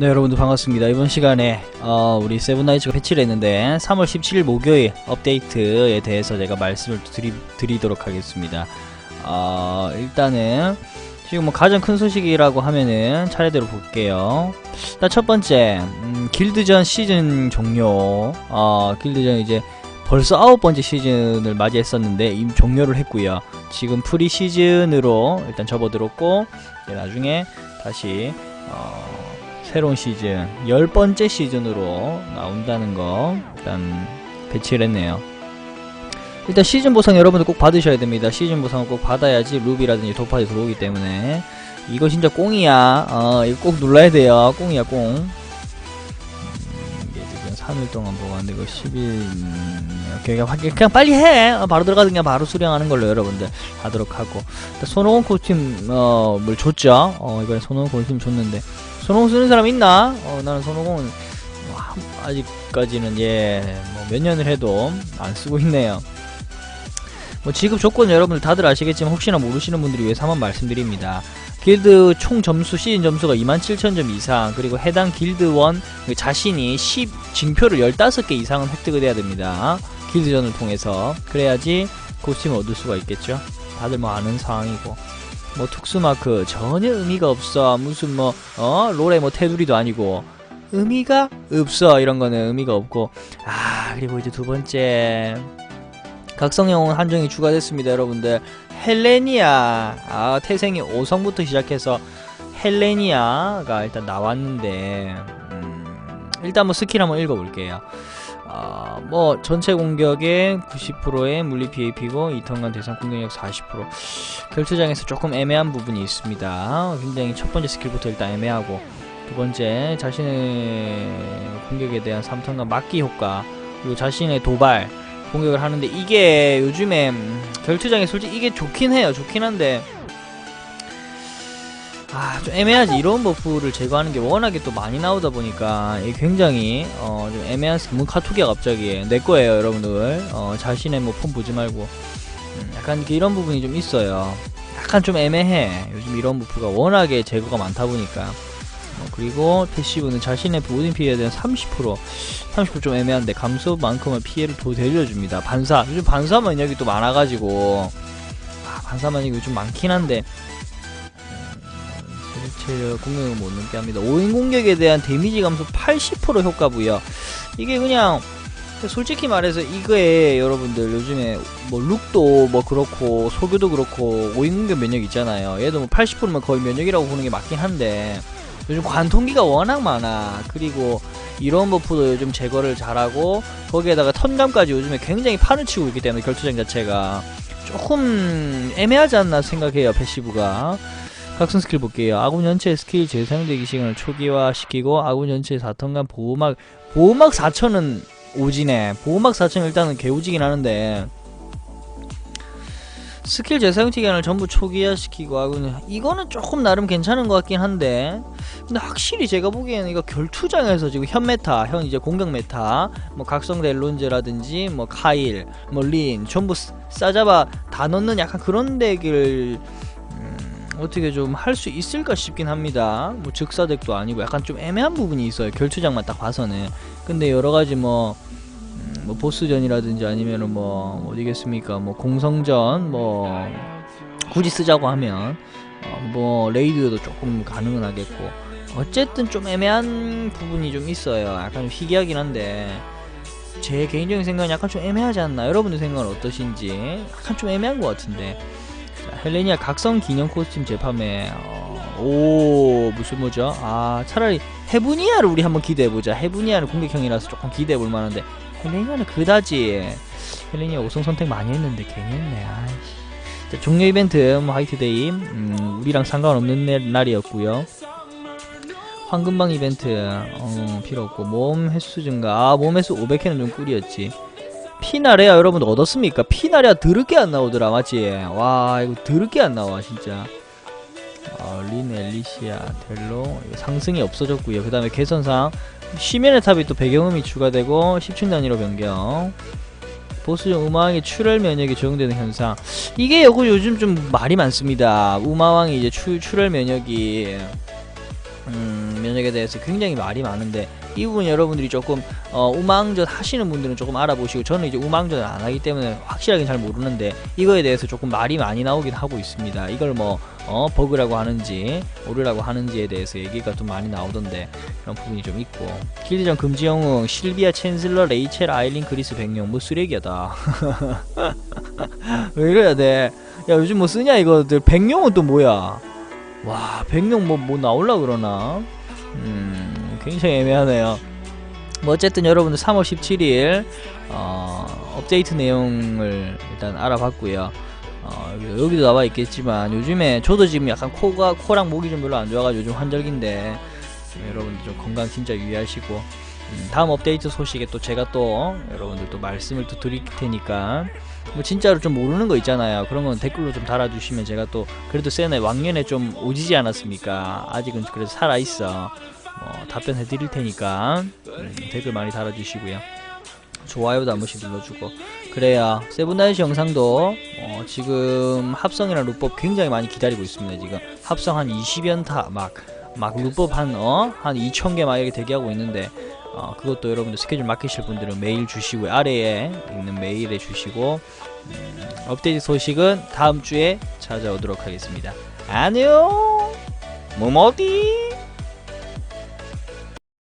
네 여러분들 반갑습니다. 이번 시간에 어, 우리 세븐나이츠가 패치를 했는데 3월 17일 목요일 업데이트에 대해서 제가 말씀을 드리, 드리도록 하겠습니다. 어, 일단은 지금 뭐 가장 큰 소식이라고 하면은 차례대로 볼게요. 일단 첫 번째 음, 길드전 시즌 종료. 어, 길드전 이제 벌써 아홉 번째 시즌을 맞이했었는데 이미 종료를 했고요. 지금 프리 시즌으로 일단 접어들었고 나중에 다시 어, 새로운 시즌 열 번째 시즌으로 나온다는 거 일단 배치를 했네요. 일단 시즌 보상 여러분들 꼭 받으셔야 됩니다. 시즌 보상을 꼭 받아야지 루비라든지 도파이 들어오기 때문에 이거 진짜 꽁이야. 어 이거 꼭 눌러야 돼요. 꽁이야 꽁. 음, 이게 지금 3일 동안 보고 왔는데 이거 10일 음, 그냥, 그냥 빨리 해. 어, 바로 들어가서 그냥 바로 수령하는 걸로 여러분들 하도록 하고 손오공 코스튬 어뭘 줬죠. 어 이번에 손오공 코스튬 줬는데 손오공 쓰는 사람 있나? 어, 나는 손오공은 뭐 한- 아직까지는 예, 뭐 몇 년을 해도 안 쓰고 있네요. 뭐 지급 조건 여러분들 다들 아시겠지만 혹시나 모르시는 분들을 위해서 한번 말씀드립니다. 길드 총 점수 시즌 점수가 27,000점 이상 그리고 해당 길드원 그 자신이 10 징표를 15개 이상은 획득을 해야 됩니다. 길드전을 통해서 그래야지 코스튬을 얻을 수가 있겠죠. 다들 뭐 아는 상황이고 뭐 특수마크 전혀 의미가 없어. 무슨 뭐 어? 롤의 뭐 테두리도 아니고. 의미가 없어. 이런 거는 의미가 없고. 아 그리고 이제 두 번째. 각성 영웅 한정이 추가됐습니다 여러분들. 헬레니아. 아 태생이 5성부터 시작해서 헬레니아가 일단 나왔는데 음, 일단 뭐 스킬 한번 읽어볼게요 아, 뭐 전체 공격의 90%의 물리 PAP고 2턴간 대상 공격력 40% 결투장에서 조금 애매한 부분이 있습니다. 굉장히 첫 번째 스킬부터 일단 애매하고 두 번째 자신의 공격에 대한 3턴간 막기 효과 그리고 자신의 도발 공격을 하는데 이게 요즘에 음, 결투장에 솔직히 이게 좋긴 해요. 좋긴 한데 아, 좀 애매하지. 이런 버프를 제거하는 게 워낙에 또 많이 나오다 보니까 굉장히 어, 좀 애매한 뭐 카톡이야 갑자기 내 거예요, 여러분들. 어, 자신의 뭐 폰 보지 말고 음, 약간 이런 부분이 좀 있어요. 약간 좀 애매해. 요즘 이런 버프가 워낙에 제거가 많다 보니까. 어, 그리고 패시브는 자신의 모든 피해에 대한 30% 30%좀 애매한데 감소만큼의 피해를 더 내려줍니다. 반사 요즘 반사 면역이 또 많아가지고 아, 반사 면역이 요즘 많긴 한데 체력 공격을 못 넘게 합니다. 5인 공격에 대한 데미지 감소 80% 효과 부여. 이게 그냥 솔직히 말해서 이거에 여러분들 요즘에 뭐 룩도 뭐 그렇고 소교도 그렇고 5인 공격 면역 있잖아요. 얘도 뭐 80%면 거의 면역이라고 보는 게 맞긴 한데 요즘 관통기가 워낙 많아. 그리고 이런 버프도 요즘 제거를 잘하고 거기에다가 턴감까지 요즘에 굉장히 판을 치고 있기 때문에 결투장 자체가 조금 애매하지 않나 생각해요 패시브가. 각성 스킬 볼게요. 아군 전체 스킬 재사용되기 시간을 초기화시키고 아군 전체 4턴간 보호막 보호막 4천은 오지네. 보호막 4천 일단은 개우지긴 하는데 스킬 재사용 시간을 전부 초기화시키고 아군 이거는 조금 나름 괜찮은 것 같긴 한데 근데 확실히 제가 보기에는 이거 결투장에서 지금 현 메타, 현 이제 공격 메타, 뭐 각성 델론즈라든지 뭐 카일, 뭐 린 전부 싸- 싸잡아 다 넣는 약간 그런 덱을 음, 어떻게 좀 할 수 있을까 싶긴 합니다. 뭐 즉사덱도 아니고 약간 좀 애매한 부분이 있어요. 결투장만 딱 봐서는. 근데 여러 가지 뭐, 음, 뭐 보스전이라든지 아니면은 뭐 어디겠습니까? 뭐 공성전 뭐 굳이 쓰자고 하면 어, 뭐 레이드도 조금 가능은 하겠고 어쨌든 좀 애매한 부분이 좀 있어요. 약간 좀 희귀하긴 한데 제 개인적인 생각은 약간 좀 애매하지 않나? 여러분들 생각은 어떠신지 약간 좀 애매한 것 같은데 자, 헬레니아 각성 기념 코스튬 재판매 어, 오 무슨 뭐죠? 아 차라리 헤브니아를 우리 한번 기대해보자. 헤브니아는 공격형이라서 조금 기대해볼 만한데 헬레니아는 그다지 헬레니아 5성 선택 많이 했는데 괜히 했네 아이씨. 자, 종료 이벤트 뭐 화이트데이. 음, 우리랑 상관없는 날- 날이었고요. 황금방 이벤트 어, 필요 없고 몸 횟수 증가. 아, 몸 횟수 500회는 좀 꿀이었지 피나레아 여러분 얻었습니까? 피나레아 드럽게 안 나오더라 맞지? 와 이거 드럽게 안 나와 진짜. 어, 린 엘리시아 델로. 상승이 없어졌고요. 그 다음에 개선상. 시면의 탑이 또 배경음이 추가되고 10층 단위로 변경. 보스용 우마왕의 출혈 면역이 적용되는 현상. 이게 요거 요즘 좀 말이 많습니다. 우마왕이 이제 출, 출혈 면역이 음, 면역에 대해서 굉장히 말이 많은데 이 부분 여러분들이 조금 어, 우망전 하시는 분들은 조금 알아보시고 저는 이제 우망전을 안 하기 때문에 확실하게 잘 모르는데 이거에 대해서 조금 말이 많이 나오긴 하고 있습니다. 이걸 뭐 어, 버그라고 하는지 오류라고 하는지에 대해서 얘기가 좀 많이 나오던데 그런 부분이 좀 있고 길드전 금지 영웅 실비아 챈슬러 레이첼 아일린 그리스 백룡 뭐 쓰레기야다 왜 이래야 돼? 야 요즘 뭐 쓰냐 이거들 백룡은 또 뭐야? 와 백룡 뭐뭐 나올라 그러나? 음 굉장히 애매하네요. 뭐 어쨌든 여러분들 3월 17일 어, 업데이트 내용을 일단 알아봤고요. 어, 여기- 여기도 나와 있겠지만 요즘에 저도 지금 약간 코가 코랑 목이 좀 별로 안 좋아가지고 요즘 환절기인데 좀 여러분들 좀 건강 진짜 유의하시고 음, 다음 업데이트 소식에 또 제가 또 여러분들 또 말씀을 또 드릴 테니까 뭐 진짜로 좀 모르는 거 있잖아요. 그런 건 댓글로 좀 달아주시면 제가 또 그래도 세네 왕년에 좀 오지지 않았습니까? 아직은 그래도 살아 있어. 뭐 답변해 드릴 테니까 음, 댓글 많이 달아주시고요. 좋아요도 한 번씩 눌러주고 그래야 세븐나이츠 영상도 어, 지금 합성이랑 루법 굉장히 많이 기다리고 있습니다. 지금 합성 한 20연타 막막 루법 한 어? 한 2,000개 막 이렇게 대기하고 있는데 어, 그것도 여러분들 스케줄 맡기실 분들은 메일 주시고 아래에 있는 메일에 주시고 음, 업데이트 소식은 다음 주에 찾아오도록 하겠습니다. 안녕. 뭐뭐디.